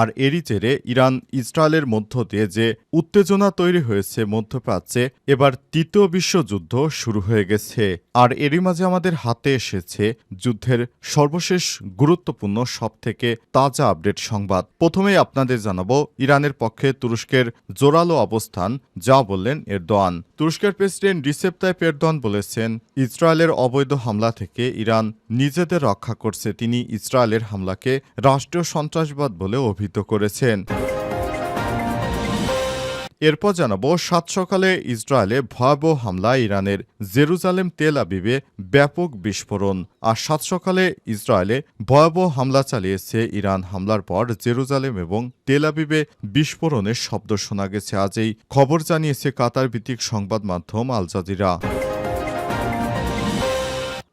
আর এরই জেরে ইরান ইসরায়েলের মধ্য দিয়ে যে উত্তেজনা তৈরি হয়েছে মধ্যপ্রাচ্যে, এবার তৃতীয় বিশ্বযুদ্ধ শুরু হয়ে গেছে। আর এরই মাঝে আমাদের হাতে এসেছে যুদ্ধের সর্বশেষ গুরুত্বপূর্ণ সবথেকে তাজা আপডেট সংবাদ। প্রথমেই আপনাদের জানাব, ইরানের পক্ষে তুরস্কের জোরালো অবস্থান, যা বললেন এরদোয়ান। তুরস্কের প্রেসিডেন্ট রিসেপ তাইপ বলেছেন, ইসরায়েলের অবৈধ হামলা থেকে ইরান নিজেদের রক্ষা করছে। তিনি ইসরায়েলের হামলাকে রাষ্ট্রীয় সন্ত্রাসবাদ বলে অভিহিত করেছেন। এরপর জানাব, সাত সকালে ইসরায়েলে ভয়াবহ হামলা, ইরানের জেরুজালেম তেল আবিবে ব্যাপক বিস্ফোরণ। আর সাত সকালে ইসরায়েলে ভয়াবহ হামলা চালিয়েছে ইরান। হামলার পর জেরুজালেম এবং তেল আবিবে বিস্ফোরণের শব্দ শোনা গেছে। আজ এই খবর জানিয়েছে কাতার ভিত্তিক সংবাদ মাধ্যম আল জাজিরা।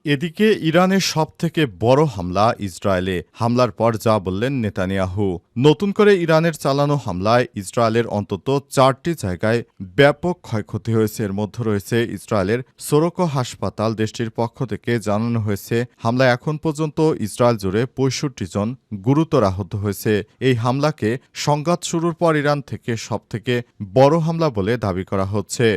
এদিকে ইরানের সবথেকে বড় হামলা ইসরায়েলে। হামলার পর যা বললেন নেতানিয়াহু। নতুন করে ইরানের চালানো হামলায় ইসরায়েলের অন্তত চারটি জায়গায় ব্যাপক ক্ষয়ক্ষতি হয়েছে। এর মধ্যে রয়েছে ইসরায়েলের সোরকো হাসপাতাল, দেশটির পক্ষ থেকে জানানো হয়েছে। হামলায় এখন পর্যন্ত ইসরায়েল জুড়ে পঁয়ষট্টি জন গুরুতর আহত হয়েছে। এই হামলাকে সংঘাত শুরুর পর ইরান থেকে সবথেকে বড় হামলা বলে দাবি করা হচ্ছে।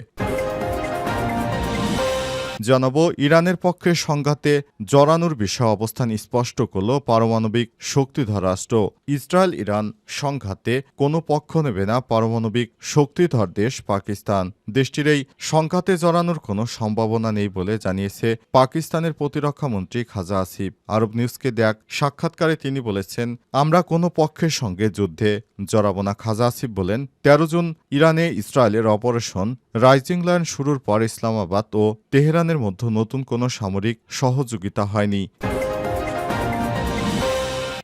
জানাব, ইরানের পক্ষে সংঘাতে জড়ানোর বিষয়ে অবস্থান স্পষ্ট করল পারমাণবিক শক্তিধর রাষ্ট্র। ইসরায়েল, ইরান সংঘাতে কোনো পক্ষ নেবে না পারমাণবিক শক্তিধর দেশ পাকিস্তান। দেশটির এই সংঘাতে জড়ানোর কোনো সম্ভাবনা নেই বলে জানিয়েছে পাকিস্তানের প্রতিরক্ষা মন্ত্রী খাজা আসিফ। আরব নিউজকে দেখ সাক্ষাৎকারে তিনি বলেছেন, আমরা কোনো পক্ষের সঙ্গে যুদ্ধে জড়াবো না। খাজা আসিফ বলেন, তেরো জুন ইরানে ইসরায়েলের অপারেশন রাইজিং লাইন শুরুর পর ইসলামাবাদ ও তেহরানের মধ্যে নতুন কোনো সামরিক সহযোগিতা হয়নি।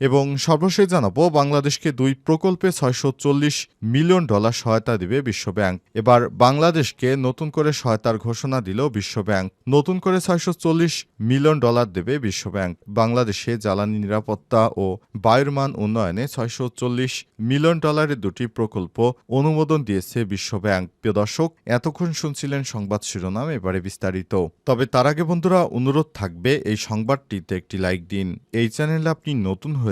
এবং সর্বশেষ জানাব, বাংলাদেশকে দুই প্রকল্পে ছয়শো চল্লিশ মিলিয়ন ডলার সহায়তা দিবে বিশ্বব্যাংক। এবার বাংলাদেশকে নতুন করে সহায়তার ঘোষণা দিল বিশ্বব্যাংক। নতুন করে ছয়শো চল্লিশ মিলিয়ন ডলার দেবে বিশ্বব্যাংক। বাংলাদেশে জ্বালানি নিরাপত্তা ও বায়ুর মান উন্নয়নে ছয়শো চল্লিশ মিলিয়ন ডলারের দুটি প্রকল্প অনুমোদন দিয়েছে বিশ্বব্যাংক। প্রিয় দর্শক, এতক্ষণ শুনছিলেন সংবাদ শিরোনাম, এবারে বিস্তারিত। তবে তার আগে বন্ধুরা, অনুরোধ থাকবে এই সংবাদটিতে একটি লাইক দিন। এই চ্যানেলে আপনি নতুন হয়ে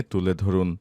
তুলে ধরুন।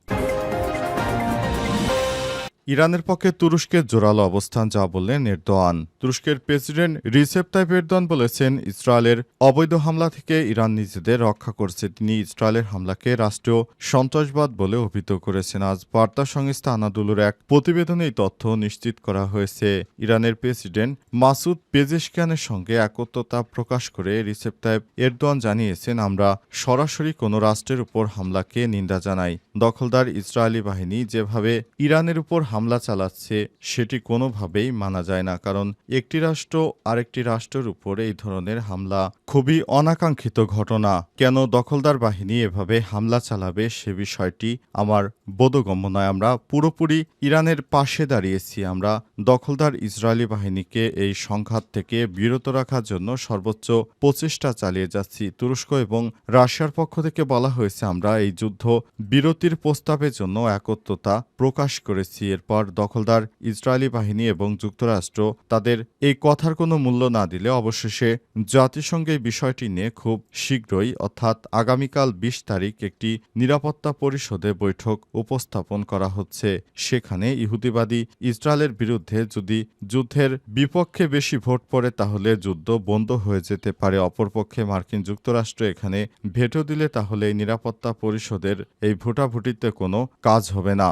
ইরানের পক্ষে তুরস্কের জোরালো অবস্থান যা বললেন এরদোয়ান। তুরস্কের প্রেসিডেন্ট রিসেপ তাইপ এরদোয়ান বলেছেন, ইসরায়েলের অবৈধ হামলা থেকে ইরান নিজেদের রক্ষা করছে। তিনি ইসরায়েলের হামলাকে রাষ্ট্রীয় সন্ত্রাসবাদ বলে অভিহিত করেছেন। আজ বার্তা সংস্থা আনাদুলুর এক প্রতিবেদনে এই তথ্য নিশ্চিত করা হয়েছে। ইরানের প্রেসিডেন্ট মাসুদ পেজেশকিয়ানের সঙ্গে একত্রতা প্রকাশ করে রিসেপ তাইপ এরদোয়ান জানিয়েছেন, আমরা সরাসরি কোনো রাষ্ট্রের উপর হামলাকে নিন্দা জানাই। দখলদার ইসরায়েলি বাহিনী যেভাবে ইরানের উপর হামলা চালাচ্ছে, সেটি কোনোভাবেই মানা যায় না। কারণ একটি রাষ্ট্র আরেকটি রাষ্ট্রের উপর এই ধরনের হামলা খুবই অনাকাঙ্ক্ষিত ঘটনা। কেন দখলদার বাহিনী এভাবে হামলা চালাবে সে বিষয়টি আমার বোধগম্য নয়। আমরা পুরোপুরি ইরানের পাশে দাঁড়িয়েছি। আমরা দখলদার ইসরায়েলি বাহিনীকে এই সংঘাত থেকে বিরত রাখার জন্য সর্বোচ্চ প্রচেষ্টা চালিয়ে যাচ্ছি। তুরস্ক এবং রাশিয়ার পক্ষ থেকে বলা হয়েছে, আমরা এই যুদ্ধ বিরতির প্রস্তাবের জন্য একত্রতা প্রকাশ করেছি। এরপর দখলদার ইসরায়েলি বাহিনী এবং যুক্তরাষ্ট্র তাদের এই কথার কোনো মূল্য না দিলে অবশেষে জাতিসংঘে বিষয়টি নিয়ে খুব শীঘ্রই, অর্থাৎ আগামীকাল বিশ তারিখ, একটি নিরাপত্তা পরিষদে বৈঠক উপস্থাপন করা হচ্ছে। সেখানে ইহুদিবাদী ইসরায়েলের বিরুদ্ধে যদি যুদ্ধের বিপক্ষে বেশি ভোট পড়ে, তাহলে যুদ্ধ বন্ধ হয়ে যেতে পারে। অপরপক্ষে মার্কিন যুক্তরাষ্ট্র এখানে ভেটো দিলে, তাহলে নিরাপত্তা পরিষদের এই ভোটাভুটিতে কোনো কাজ হবে না।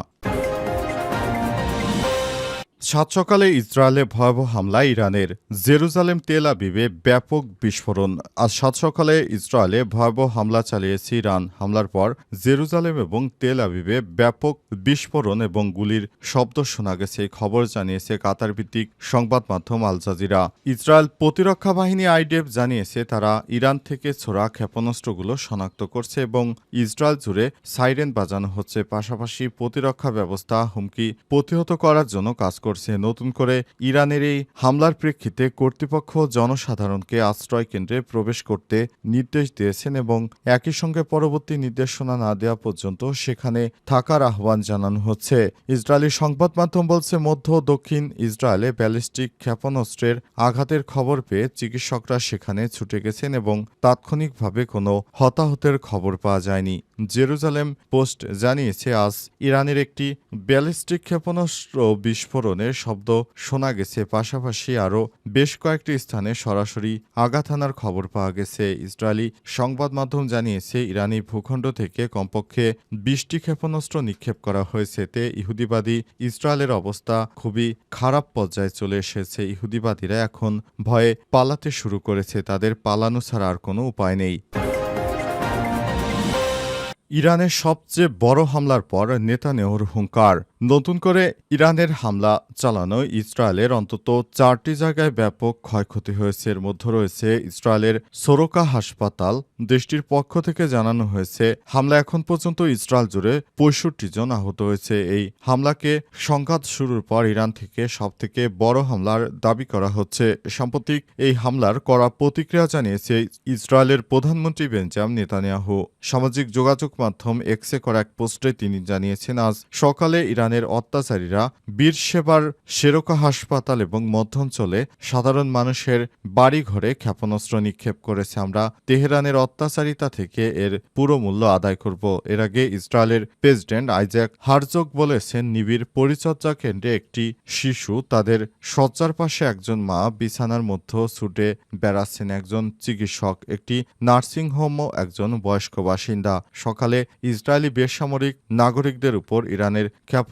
সাত সকালে ইসরায়েলে ভয়াবহ হামলা ইরানের জেরুজালেম তেল আবিবে ব্যাপক বিস্ফোরণ। আজ সাত সকালে ইসরায়েলে ভয়াবহ হামলা চালিয়েছে ইরান। হামলার পর জেরুজালেম এবং তেল আবিবে ব্যাপক বিস্ফোরণ এবং গুলির শব্দ শোনা গেছে। খবর জানিয়েছে কাতার ভিত্তিক সংবাদ মাধ্যম আল জাজিরা। ইসরায়েল প্রতিরক্ষা বাহিনী আইডেফ জানিয়েছে, তারা ইরান থেকে ছোড়া ক্ষেপণাস্ত্রগুলো শনাক্ত করছে এবং ইসরায়েল জুড়ে সাইরেন বাজানো হচ্ছে। পাশাপাশি প্রতিরক্ষা ব্যবস্থা হুমকি প্রতিহত করার জন্য কাজ করছে। নতুন করে ইরানের এই হামলার প্রেক্ষিতে কর্তৃপক্ষ জনসাধারণকে আশ্রয় কেন্দ্রে প্রবেশ করতে নির্দেশ দিয়েছেন এবং একই সঙ্গে পরবর্তী নির্দেশনা না দেওয়া পর্যন্ত সেখানে থাকার আহ্বান জানানো হচ্ছে। ইসরায়েলি সংবাদ মাধ্যম বলছে, মধ্য দক্ষিণ ইসরায়েলে ব্যালিস্টিক ক্ষেপণাস্ত্রের আঘাতের খবর পেয়ে চিকিৎসকরা সেখানে ছুটে গেছেন এবং তাৎক্ষণিকভাবে কোনো হতাহতের খবর পাওয়া যায়নি। জেরুজালেম পোস্ট জানিয়েছে, আজ ইরানের একটি ব্যালিস্টিক ক্ষেপণাস্ত্র বিস্ফোরণের শব্দ শোনা গেছে। পাশাপাশি আরও বেশ কয়েকটি স্থানে সরাসরি আঘাত হানার খবর পাওয়া গেছে। ইসরায়েলি সংবাদ মাধ্যম জানিয়েছে, ইরানি ভূখণ্ড থেকে কমপক্ষে বিশটি ক্ষেপণাস্ত্র নিক্ষেপ করা হয়েছে। তে ইহুদিবাদী ইসরায়েলের অবস্থা খুবই খারাপ পর্যায়ে চলে এসেছে। ইহুদিবাদীরা এখন ভয়ে পালাতে শুরু করেছে। তাদের পালানো ছাড়া আর কোনো উপায় নেই। ইরানের সবচেয়ে বড় হামলার পর নেতানেহর হুঙ্কার। নতুন করে ইরানের হামলা চালানো ইসরায়েলের অন্তত চারটি জায়গায় ব্যাপক ক্ষয়ক্ষতি হয়েছে। এর মধ্যে রয়েছে ইসরায়েলের সোরোকা হাসপাতাল, দেশটির পক্ষ থেকে জানানো হয়েছে, হামলা এখন পর্যন্ত ইসরায়েল জুড়ে পঁয়ষট্টি জন আহত হয়েছে। এই হামলাকে সংঘাত শুরুর পর ইরান থেকে সবথেকে বড় হামলার দাবি করা হচ্ছে। সাম্প্রতিক এই হামলার করা প্রতিক্রিয়া জানিয়েছে ইসরায়েলের প্রধানমন্ত্রী বেঞ্জাম নেতানিয়াহু। সামাজিক যোগাযোগ মাধ্যম এক্সে করা এক পোস্টে তিনি জানিয়েছেন, আজ সকালে ইরানের অত্যাচারীরা বীর সেবার শেরোকা হাসপাতাল এবং মধ্যাঞ্চলে সাধারণ মানুষের বাড়িঘরে ক্ষেপণাস্ত্র নিক্ষেপ করেছে। আমরা তেহরানের অত্যাচারিতা থেকে এর পুরো মূল্য আদায় করব। এর আগে ইসরায়েলের প্রেসিডেন্ট আইজ্যাক হারজক বলেছেন, নিবিড় পরিচর্যা কেন্দ্রে একটি শিশু তাদের শয্যার পাশে একজন মা বিছানার মধ্যে ছুটে বেড়াচ্ছেন। একজন চিকিৎসক, একটি নার্সিংহোমও একজন বয়স্ক বাসিন্দা। সকালে ইসরায়েলি বেসামরিক নাগরিকদের উপর ইরানের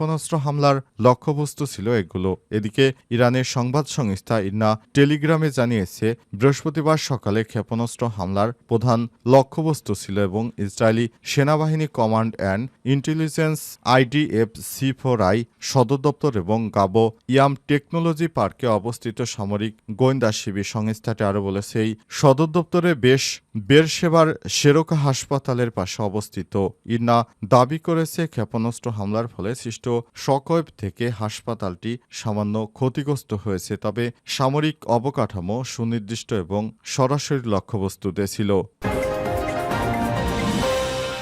ক্ষেপণাস্ত্র হামলার লক্ষ্যবস্তু ছিল এগুলো। এদিকে ইরানের সংবাদ সংস্থা ইন্না টেলিগ্রামে জানিয়েছে, বৃহস্পতিবার সকালে ক্ষেপণাস্ত্র হামলার প্রধান লক্ষ্যবস্তু ছিল এবং ইসরায়েলি সেনাবাহিনী command and intelligence IDF C four I, সদর দপ্তর এবং গাবো ইয়াম টেকনোলজি পার্কে অবস্থিত সামরিক গোয়েন্দা শিবির সংস্থাটি আরও বলেছে, এই সদর দপ্তরে বেশ বেরসেবার শেরোকা হাসপাতালের পাশে অবস্থিত। ইন্না দাবি করেছে, ক্ষেপণাস্ত্র হামলার ফলে সৃষ্ট শকওয়েভ থেকে হাসপাতালটি সামান্য ক্ষতিগ্রস্ত হয়েছে তবে সামরিক অবকাঠামো সুনির্দিষ্ট এবং সরাসরি লক্ষ্যবস্তুতে ছিল।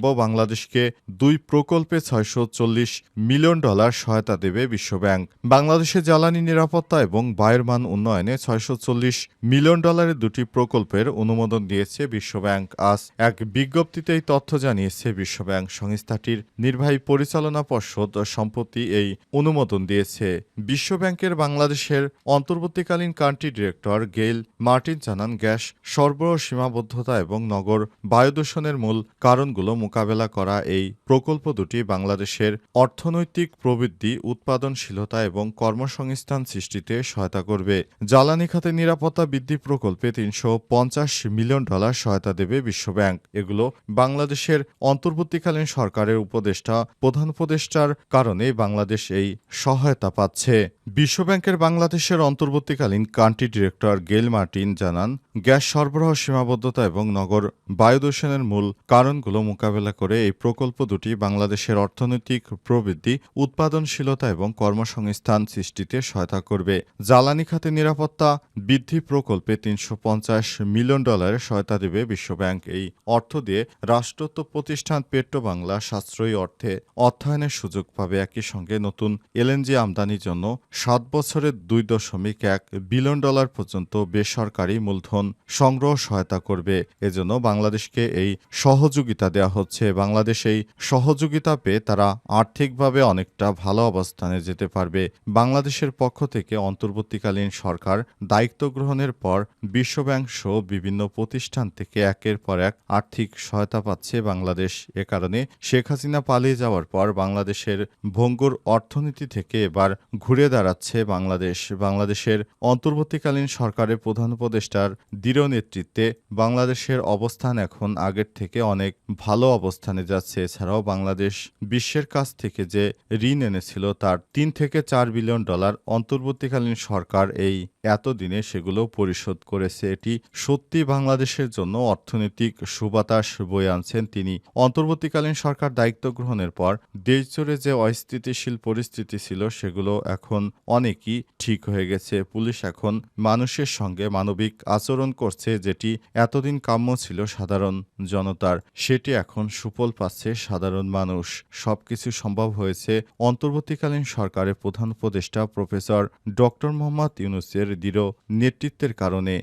বাংলাদেশকে দুই প্রকল্পে ছয়শো চল্লিশ মিলিয়ন ডলার সহায়তা দেবে বিশ্বব্যাংক। বাংলাদেশে জ্বালানি নিরাপত্তা এবং বায়ুর মান উন্নয়নে ছয়শো চল্লিশ মিলিয়ন ডলারের দুটি প্রকল্পের অনুমোদন দিয়েছে বিশ্বব্যাংক। আজ এক বিজ্ঞপ্তিতে এই তথ্য জানিয়েছে বিশ্বব্যাংক। সংস্থাটির নির্বাহী পরিচালনা পর্ষদ সম্প্রতি এই অনুমোদন দিয়েছে। বিশ্বব্যাংকের বাংলাদেশের অন্তর্বর্তীকালীন কান্ট্রি ডিরেক্টর গেইল মার্টিন জানান, গ্যাস সরবরাহ সীমাবদ্ধতা এবং নগর বায়ু দূষণের মূল কারণগুলো মোকাবেলা করা এই প্রকল্প দুটি বাংলাদেশের অর্থনৈতিক প্রবৃদ্ধি, উৎপাদনশীলতা এবং কর্মসংস্থান সৃষ্টিতে সহায়তা করবে। জ্বালানি খাতে নিরাপত্তা বৃদ্ধি প্রকল্পে তিনশো পঞ্চাশ মিলিয়ন ডলার সহায়তা দেবে বিশ্বব্যাংক। এগুলো বাংলাদেশের অন্তর্বর্তীকালীন সরকারের উপদেষ্টা, প্রধান উপদেষ্টার কারণে বাংলাদেশ এই সহায়তা পাচ্ছে। বিশ্বব্যাংকের বাংলাদেশের অন্তর্বর্তীকালীন কান্ট্রি ডিরেক্টর গেল মার্টিন জানান, গ্যাস সরবরাহ সীমাবদ্ধতা এবং নগর বায়ু দূষণের মূল কারণগুলো মোকাবেলা করে এই প্রকল্প দুটি বাংলাদেশের অর্থনৈতিক প্রবৃদ্ধি, উৎপাদনশীলতা এবং কর্মসংস্থান সৃষ্টিতে সহায়তা করবে। জ্বালানি খাতে নিরাপত্তা বৃদ্ধি প্রকল্পে তিনশো পঞ্চাশ মিলিয়ন ডলারের সহায়তা দেবে বিশ্বব্যাংক। এই অর্থ দিয়ে রাষ্ট্রত্ব প্রতিষ্ঠান পেট্রো বাংলা সাশ্রয়ী অর্থে অর্থায়নের সুযোগ পাবে একই সঙ্গে নতুন এলএনজি আমদানির জন্য সাত বছরের দুই দশমিক এক বিলিয়ন ডলার পর্যন্ত বেসরকারি মূলধন সংগ্রহ সহায়তা করবে। এজন্য বাংলাদেশকে এই সহযোগিতা দেওয়া হচ্ছে, বাংলাদেশ এই সহযোগিতা পেয়ে তারা আর্থিকভাবে অনেকটা ভালো অবস্থানে যেতে পারবে। বাংলাদেশের পক্ষ থেকে অন্তর্বর্তীকালীন সরকার দায়িত্ব গ্রহণের পর বিশ্বব্যাংক সহ বিভিন্ন প্রতিষ্ঠান থেকে একের পর এক আর্থিক সহায়তা পাচ্ছে বাংলাদেশ। এ কারণে শেখ হাসিনা পালিয়ে যাওয়ার পর বাংলাদেশের ভঙ্গুর অর্থনীতি থেকে এবার ঘুরে দাঁড়াচ্ছে বাংলাদেশ। বাংলাদেশের অন্তর্বর্তীকালীন সরকারের প্রধান উপদেষ্টার দৃঢ় নেতৃত্বে বাংলাদেশের অবস্থান এখন আগের থেকে অনেক ভালো অবস্থানে যাচ্ছে। এছাড়াও বাংলাদেশ বিশ্বের কাছ থেকে যে ঋণ এনেছিল তার তিন থেকে চার বিলিয়ন ডলার অন্তর্বর্তীকালীন সরকার এই এতদিনে সেগুলো পরিশোধ করেছে। এটি সত্যি বাংলাদেশের জন্য অর্থনৈতিক সুবাতাস বয়ে আনছেন তিনি। অন্তর্বর্তীকালীন সরকার দায়িত্ব গ্রহণের পর দেশজুড়ে যে অস্থিতিশীল পরিস্থিতি ছিল, সেগুলো এখন অনেকই ঠিক হয়ে গেছে। পুলিশ এখন মানুষের সঙ্গে মানবিক আচরণ করছে, যেটি এতদিন কাম্য ছিল সাধারণ জনতার। সেটি এখন সুফল পাচ্ছে সাধারণ মানুষ। সবকিছু সম্ভব হয়েছে অন্তর্বর্তীকালীন সরকারের প্রধান উপদেষ্টা প্রফেসর ডক্টর মোহাম্মদ ইউনুসের দৃঢ় নেতৃত্বের কারণে।